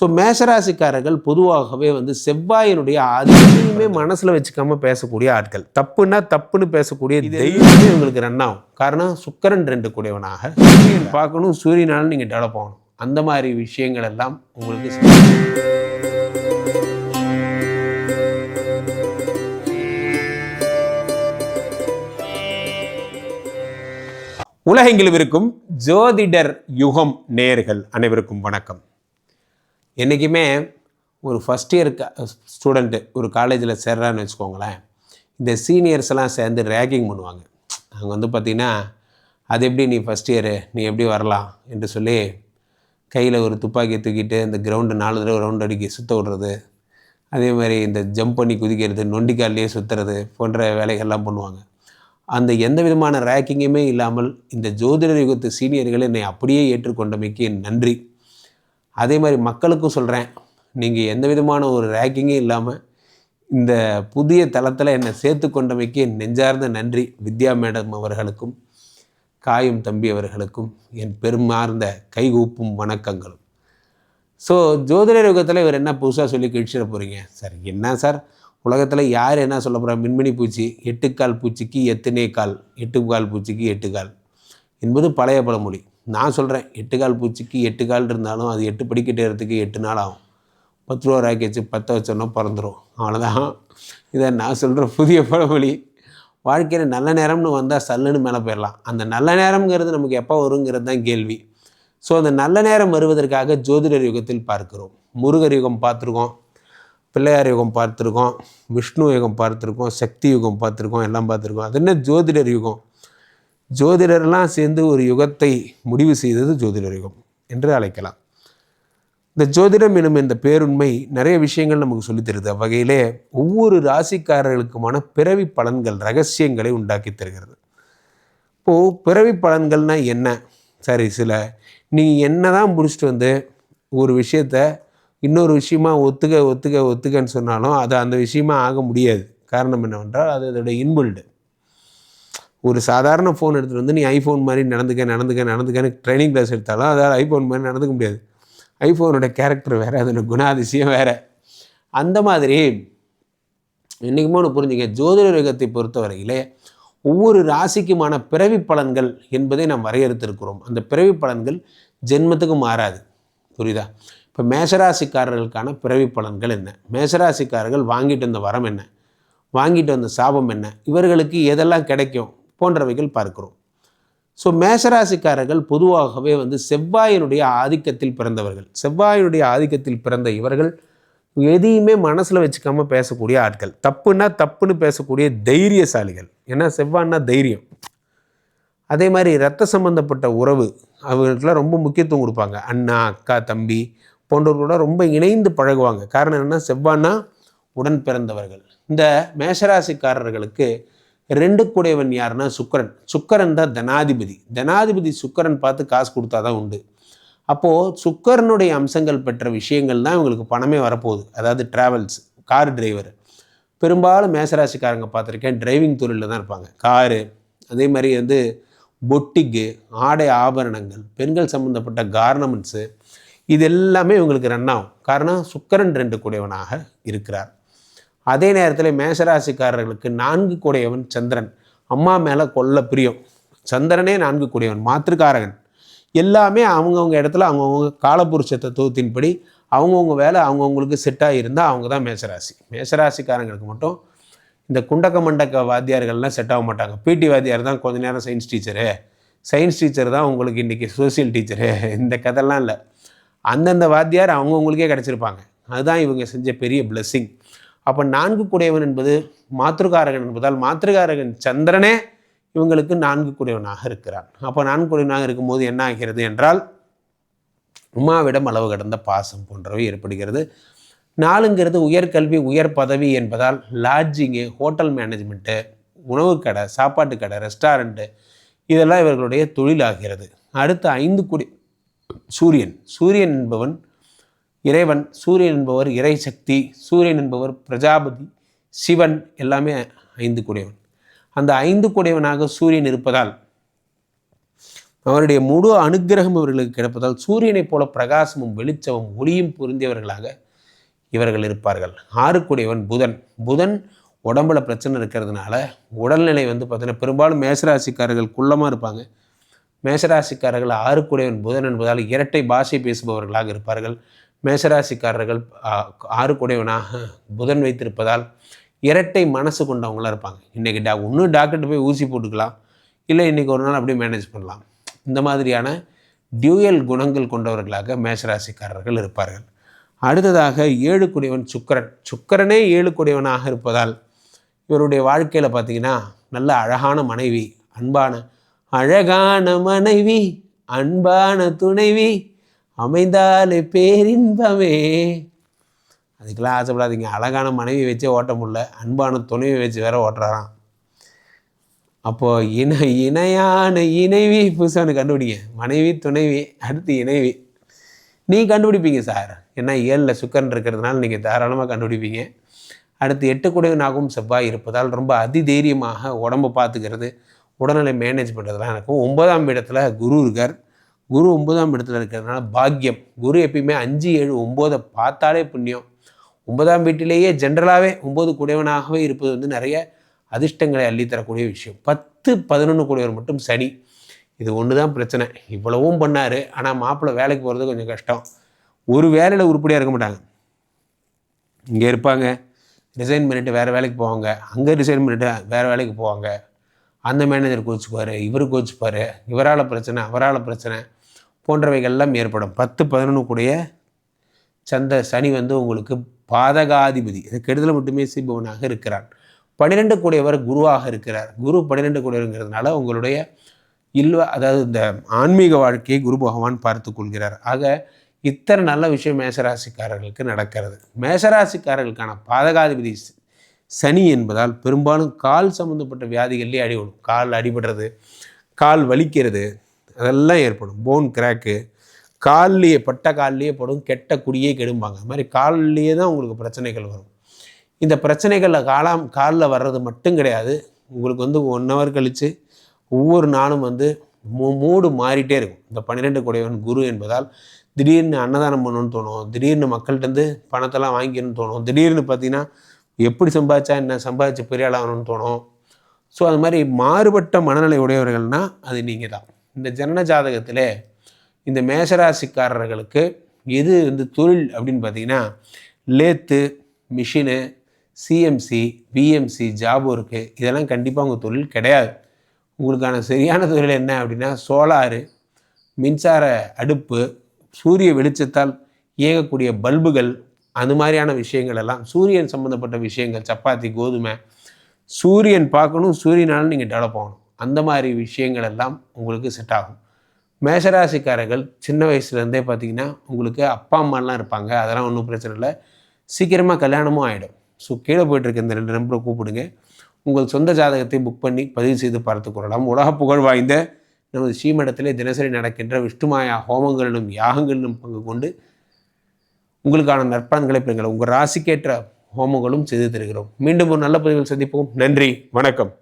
So மேஷராசிக்காரர்கள் பொதுவாகவே வந்து செவ்வாயினுடைய அதிகமே மனசில் வச்சுக்காம பேசக்கூடிய ஆட்கள். தப்புன்னா தப்புன்னு பேசக்கூடிய தைரியமே உங்களுக்கு ரன் ஆகும். காரணம் சுக்கரன் ரெண்டு கூடியவனாக. சூரியன் பார்க்கணும் சூரியனாலும் நீங்கள் டெவலப் ஆகணும். அந்த மாதிரி விஷயங்கள் எல்லாம் உங்களுக்கு உலகெங்கிலும் இருக்கும் ஜோதிடர் யுகம் நேர்கள் அனைவருக்கும் வணக்கம். என்றைக்குமே ஒரு ஃபஸ்ட் இயர் ஸ்டூடெண்ட்டு ஒரு காலேஜில் சேர்றான்னு வச்சுக்கோங்களேன் இந்த சீனியர்ஸ் எல்லாம் சேர்ந்து ரேகிங் பண்ணுவாங்க. அவங்க வந்து பார்த்திங்கன்னா அது எப்படி நீ ஃபஸ்ட் இயரு நீ எப்படி வரலாம்? என்று சொல்லி கையில் ஒரு துப்பாக்கியை தூக்கிட்டு இந்த கிரவுண்டு நாலு தடவை ரவுண்ட் அடிக்க சுற்ற விடுறது. அதே மாதிரி இந்த ஜம்ப் பண்ணி குதிக்கிறது நொண்டிக்கால்லையே சுற்றுறது போன்ற வேலைகள்லாம் பண்ணுவாங்க. அந்த எந்த விதமான ரேக்கிங்குமே இல்லாமல் இந்த ஜோதிடர் யுகத்து சீனியர்கள் என்னை அப்படியே ஏற்றுக்கொண்டமைக்கு நன்றி. அதே மாதிரி மக்களுக்கும் சொல்கிறேன் நீங்கள் எந்த விதமான ஒரு ரேக்கிங்கும் இல்லாமல் இந்த புதிய தளத்தில் என்னை சேர்த்து கொண்டமைக்கு நெஞ்சார்ந்த நன்றி வித்யா மேடம் அவர்களுக்கும் காயும் தம்பி அவர்களுக்கும் என் பெருமார்ந்த கைகூப்பும் வணக்கங்களும். ஸோ ஜோதிடர் யுகத்தில் இவர் என்ன புதுசாக சொல்லி கிழிச்சிட போகிறீங்க சார் என்ன சார்? உலகத்தில் யார் என்ன சொல்ல போகிறா மின்மினி பூச்சி எட்டுக்கால் பூச்சிக்கு எத்தனை கால் எட்டு கால் பூச்சிக்கு எட்டு கால் என்பது பழைய பழமொழி. நான் சொல்கிறேன் எட்டு கால் பூச்சிக்கு எட்டு கால் இருந்தாலும் அது எட்டு படிக்கட்டு ஏறதுக்கு எட்டு நாள் ஆகும். பத்து ரூபா ராக்கி வச்சு பற்ற வச்சோன்னா பிறந்துடும் அவ்வளோதான் இதை நான் சொல்கிற புதிய பழமொழி. வாழ்க்கையில் நல்ல நேரம்னு வந்தால் சல்லுன்னு மேலே போயிடலாம். அந்த நல்ல நேரம்ங்கிறது நமக்கு எப்போ வருங்கிறது தான் கேள்வி. ஸோ அந்த நல்ல நேரம் வருவதற்காக ஜோதிடர் யுகத்தில் பார்க்கிறோம். முருகர் யுகம் பார்த்துருக்கோம். பிள்ளையார் யுகம் பார்த்துருக்கோம். விஷ்ணு யுகம் பார்த்துருக்கோம். சக்தி யுகம் பார்த்துருக்கோம். எல்லாம் பார்த்துருக்கோம். அது என்ன ஜோதிடர் யுகம்? ஜோதிடர்லாம் சேர்ந்து ஒரு யுகத்தை முடிவு செய்தது ஜோதிடர் யுகம் என்று அழைக்கலாம். இந்த ஜோதிடம் எனும் இந்த பேருண்மை நிறைய விஷயங்கள் நமக்கு சொல்லித்தருது அவ்வகையிலே ஒவ்வொரு ராசிக்காரர்களுக்குமான பிறவி பலன்கள் ரகசியங்களை உண்டாக்கி தருகிறது. இப்போது பிறவி பலன்கள்னால் என்ன? சரி சில நீங்கள் என்ன தான் முடிச்சுட்டு வந்து ஒரு விஷயத்த இன்னொரு விஷயமா ஒத்துக்க ஒத்துக்க ஒத்துக்கன்னு சொன்னாலும் அது அந்த விஷயமா ஆக முடியாது. காரணம் என்னவென்றால் அது அதோடய இன்பில்டு. ஒரு சாதாரண ஃபோன் எடுத்துகிட்டு வந்து நீ ஐஃபோன் மாதிரி நடந்துக்க நடந்துக்க நடந்துக்கன்னு ட்ரைனிங் கிளாஸ் எடுத்தாலும் அதாவது ஐஃபோன் மாதிரி நடந்துக்க முடியாது. ஐஃபோனோட கேரக்டர் வேறு அதோட குணாதிசயம் வேறு. அந்த மாதிரி என்றைக்குமே ஒன்று புரிஞ்சுங்க ஜோதிட யுகத்தை பொறுத்தவரையிலே ஒவ்வொரு ராசிக்குமான பிறவி பலன்கள் என்பதை நாம் வரையறுத்திருக்கிறோம். அந்த பிறவி பலன்கள் ஜென்மத்துக்கு மாறாது. புரியுதா? இப்போ மேஷராசிக்காரர்களுக்கான பிறவி பலன்கள் என்ன? மேஷராசிக்காரர்கள் வாங்கிட்டு வந்த வரம் என்ன? வாங்கிட்டு வந்த சாபம் என்ன? இவர்களுக்கு எதெல்லாம் கிடைக்கும்? போன்றவைகள் பார்க்கிறோம். ஸோ மேஷராசிக்காரர்கள் பொதுவாகவே வந்து செவ்வாயினுடைய ஆதிக்கத்தில் பிறந்தவர்கள். செவ்வாயினுடைய ஆதிக்கத்தில் பிறந்த இவர்கள் எதையுமே மனசில் வச்சுக்காமல் பேசக்கூடிய ஆட்கள். தப்புன்னா தப்புன்னு பேசக்கூடிய தைரியசாலிகள். ஏன்னா செவ்வாய்னா தைரியம். அதே மாதிரி ரத்த சம்பந்தப்பட்ட உறவு அவங்களுக்குலாம் ரொம்ப முக்கியத்துவம் கொடுப்பாங்க. அண்ணா அக்கா தம்பி போன்றவர்களோட ரொம்ப இணைந்து பழகுவாங்க. காரணம் என்னென்னா செவ்வாய்னா உடன் பிறந்தவர்கள். இந்த மேஷராசிக்காரர்களுக்கு ரெண்டு கூடையவன் யாருன்னா சுக்கரன். சுக்கரன் தான் தனாதிபதி. தனாதிபதி சுக்கரன் பார்த்து காசு கொடுத்தா தான் உண்டு. அப்போது சுக்கரனுடைய அம்சங்கள் பெற்ற விஷயங்கள் தான் இவங்களுக்கு பணமே வரப்போகுது. அதாவது ட்ராவல்ஸ் கார் டிரைவர் பெரும்பாலும் மேசராசிக்காரங்க பார்த்துருக்கேன் டிரைவிங் தொழிலில் தான் இருப்பாங்க. காரு அதே மாதிரி வந்து பொட்டிக்கு ஆடை ஆபரணங்கள் பெண்கள் சம்மந்தப்பட்ட கார்னமெண்ட்ஸு இது எல்லாமே இவங்களுக்கு ரன் ஆகும். காரணம் சுக்கரன் ரெண்டு கூடியவனாக இருக்கிறார். அதே நேரத்தில் மேஷராசிக்காரர்களுக்கு நான்கு கூடையவன் சந்திரன். அம்மா மேலே கொல்ல பிரியம். சந்திரனே நான்கு கூடியவன் மாத்திருக்காரகன் எல்லாமே அவங்கவுங்க இடத்துல அவங்கவுங்க காலபுருஷ தத்துவத்தின்படி அவங்கவுங்க வேலை அவங்கவுங்களுக்கு செட்டாக இருந்தால் அவங்க தான் மேசராசி. மேசராசிக்காரங்களுக்கு மட்டும் இந்த குண்டக்க மண்டக்க வாத்தியார்கள்லாம் செட் ஆக மாட்டாங்க. பிடி வாத்தியார் தான் கொஞ்ச நேரம் சயின்ஸ் டீச்சரு சயின்ஸ் டீச்சர் தான் உங்களுக்கு இன்றைக்கி சோசியல் டீச்சரு இந்த கதைலாம் இல்லை. அந்தந்த வாத்தியார் அவங்கவுங்களுக்கே கிடச்சிருப்பாங்க. அதுதான் இவங்க செஞ்ச பெரிய பிளெஸ்ஸிங் அப்போ நான்கு குடையவன் என்பது மாத்திருக்காரகன் என்பதால் மாத்திருக்காரகன் சந்திரனே இவங்களுக்கு நான்கு குடையவனாக இருக்கிறான். அப்போ நான்கு குடையவனாக இருக்கும்போது என்ன ஆகிறது என்றால் உமாவிடம் அளவு கடந்த பாசம் போன்றவை ஏற்படுகிறது. நாலுங்கிறது உயர்கல்வி உயர் பதவி என்பதால் லாட்ஜிங்கு ஹோட்டல் மேனேஜ்மெண்ட்டு உணவு கடை சாப்பாட்டு கடை ரெஸ்டாரண்ட்டு இதெல்லாம் இவர்களுடைய தொழிலாகிறது. அடுத்த ஐந்து குடி சூரியன். சூரியன் என்பவன் இறைவன் சூரியன் என்பவர் இறை சக்தி சூரியன் என்பவர் பிரஜாபதி சிவன் எல்லாமே ஐந்து கூடையவன். அந்த ஐந்து கூடையவனாக சூரியன் இருப்பதால் அவருடைய முழு அனுக்கிரகம் இவர்களுக்கு கிடைப்பதால் சூரியனைப் போல பிரகாசமும் வெளிச்சமும் ஒளியும் பொருந்தியவர்களாக இவர்கள் இருப்பார்கள். ஆறுக்குடையவன் புதன். புதன் உடம்புல பிரச்சனை இருக்கிறதுனால உடல்நிலை வந்து பார்த்திங்கன்னா பெரும்பாலும் மேசராசிக்காரர்கள் குள்ளமாக இருப்பாங்க. மேசராசிக்காரர்கள் ஆறுக்குடையவன் புதன் என்பதால் இரட்டை பாஷை பேசுபவர்களாக இருப்பார்கள். மேசராசிக்காரர்கள் ஆறுக்குடையவனாக புதன் வைத்திருப்பதால் இரட்டை மனசு கொண்டவங்களாக இருப்பாங்க. இன்றைக்கி டா ஒன்று டாக்டர்கிட்ட போய் ஊசி போட்டுக்கலாம். இல்லை இன்றைக்கி ஒரு நாள் அப்படியே மேனேஜ் பண்ணலாம். இந்த மாதிரியான டியூயல் குணங்கள் கொண்டவர்களாக மேஷராசிக்காரர்கள் இருப்பார்கள். அடுத்ததாக ஏழு குடையவன் சுக்கரன். சுக்கரனே ஏழு குடையவனாக இருப்பதால் இவருடைய வாழ்க்கையில் பார்த்திங்கன்னா நல்ல அழகான மனைவி அன்பான அழகான மனைவி அன்பான துணைவி அமைந்தாலே பேரின்பமே. அதுக்கெல்லாம் ஆசைப்படாதீங்க. அழகான மனைவி வச்சே ஓட்ட முடியல. அன்பான துணைவி வச்சு வேற ஓட்டுறாராம். அப்போது இணை இணையான இணைவி புதுசாக கண்டுபிடிங்க. மனைவி துணைவி அடுத்து இணைவி. நீ கண்டுபிடிப்பீங்க சார். ஏன்னா ஏழில் சுக்கரன் இருக்கிறதுனால நீங்கள் தாராளமாக கண்டுபிடிப்பீங்க. அடுத்து எட்டு குடைவனாகவும் செவ்வாய் இருப்பதால் ரொம்ப அதிதைரியமாக உடம்பு பார்த்துக்கிறது உடல்நிலை மேனேஜ் பண்ணுறதுலாம் எனக்கும். ஒன்பதாம் இடத்துல குரு இருக்கார். குரு ஒன்பதாம் இடத்துல இருக்கிறதுனால பாக்கியம். குரு எப்பயுமே அஞ்சு ஏழு ஒம்போதை பார்த்தாலே புண்ணியம். ஒன்பதாம் வீட்டிலேயே ஜென்ரலாகவே ஒம்பது குடைவனாகவே இருப்பது வந்து நிறைய அதிர்ஷ்டங்களை அள்ளித்தரக்கூடிய விஷயம். பத்து பதினொன்று கூடியவர் மட்டும் சனி. இது ஒன்று தான் பிரச்சனை. இவ்வளவும் பண்ணார். ஆனால் மாப்பிள்ளை வேலைக்கு போகிறது கொஞ்சம் கஷ்டம். ஒரு வேலையில் உருப்படியாக இருக்க மாட்டாங்க. இங்கே இருப்பாங்க. ரிசைன் பண்ணிவிட்டு வேறு வேலைக்கு போவாங்க. அங்கே ரிசைன் பண்ணிவிட்டு வேறு வேலைக்கு போவாங்க. அந்த மேனேஜர் கோச்சுப்பார் இவர் கோச்சுப்பார் இவரால் பிரச்சனை அவரால் பிரச்சனை. போன்றவைகள்லாம் ஏற்படும். பத்து பதினொன்று கூடிய சந்த சனி வந்து உங்களுக்கு பாதகாதிபதி இது கெடுதல் மட்டுமே செய்பவனாக இருக்கிறான். பன்னிரெண்டு கூடியவர் குருவாக இருக்கிறார். குரு பன்னிரெண்டு கூடியவருங்கிறதுனால உங்களுடைய இல்வ அதாவது இந்த ஆன்மீக வாழ்க்கையை குரு பகவான் பார்த்து கொள்கிறார். ஆக இத்தனை நல்ல விஷயம் மேசராசிக்காரர்களுக்கு நடக்கிறது. மேசராசிக்காரர்களுக்கான பாதகாதிபதி சனி என்பதால் பெரும்பாலும் கால் சம்மந்தப்பட்ட வியாதிகள்லேயே அடிபடும். கால் அடிபடுறது கால் வலிக்கிறது அதெல்லாம் ஏற்படும். போன் கிராக்கு கால்லையே பட்ட கால்லையே படும் கெட்ட குடியே கெடும்பாங்க. அது மாதிரி கால்லையே தான் உங்களுக்கு பிரச்சனைகள் வரும். இந்த பிரச்சனைகளில் காலாம் காலில் வர்றது மட்டும் கிடையாது. உங்களுக்கு வந்து ஒன் ஹவர் கழித்து ஒவ்வொரு நாளும் வந்து மூ மூடு மாறிட்டே இருக்கும். இந்த பன்னிரெண்டு குடையவன் குரு என்பதால் திடீர்னு அன்னதானம் பண்ணணும்னு தோணும். திடீர்னு மக்கள்கிட்டருந்து பணத்தெல்லாம் வாங்கிக்கணும்னு தோணும். திடீர்னு பார்த்தீங்கன்னா எப்படி சம்பாதிச்சா என்ன சம்பாதிச்சு பெரிய ஆளாகணும்னு தோணும். ஸோ அது மாதிரி மாறுபட்ட மனநிலை உடையவர்கள்னால் அது நீங்கள் தான் இந்த ஜனன ஜாதகத்தில் இந்த மேசராசிக்காரர்களுக்கு எது வந்து தொழில் அப்படின்னு பார்த்தீங்கன்னா lathe machine CNC VMC job work இதெல்லாம் கண்டிப்பாக உங்கள் தொழில் கிடையாது. உங்களுக்கான சரியான தொழில் என்ன அப்படின்னா சோலாரு மின்சார அடுப்பு சூரிய வெளிச்சத்தால் இயங்கக்கூடிய பல்புகள் அந்த மாதிரியான விஷயங்கள் எல்லாம் சூரியன் சம்மந்தப்பட்ட விஷயங்கள் சப்பாத்தி கோதுமை சூரியன் பார்க்கணும் சூரியனாலும் நீங்கள் டெவலப் ஆகணும். அந்த மாதிரி விஷயங்கள் எல்லாம் உங்களுக்கு செட் ஆகும். மேஷராசிக்காரர்கள் சின்ன வயசுலேருந்தே பார்த்தீங்கன்னா உங்களுக்கு அப்பா அம்மாலாம் இருப்பாங்க. அதெல்லாம் ஒன்றும் பிரச்சனை இல்லை. சீக்கிரமாக கல்யாணமும் ஆகிடும் ஸோ கீழே போயிட்டுருக்க இந்த ரெண்டு நம்பரை கூப்பிடுங்க. உங்கள் சொந்த ஜாதகத்தை புக் பண்ணி பதிவு செய்து பார்த்து கொள்ளலாம். உலக புகழ் வாய்ந்த நமது ஸ்ரீமடத்திலே தினசரி நடக்கின்ற விஷ்ணுமாயா ஹோமங்களிலும் யாகங்களிலும் பங்கு கொண்டு உங்களுக்கான நற்பலன்களை பெறுங்கள். உங்கள் ராசிக்கேற்ற ஹோமங்களும் செய்து தருகிறோம். மீண்டும் ஒரு நல்ல பதிவில் சந்திப்போம். நன்றி. வணக்கம்.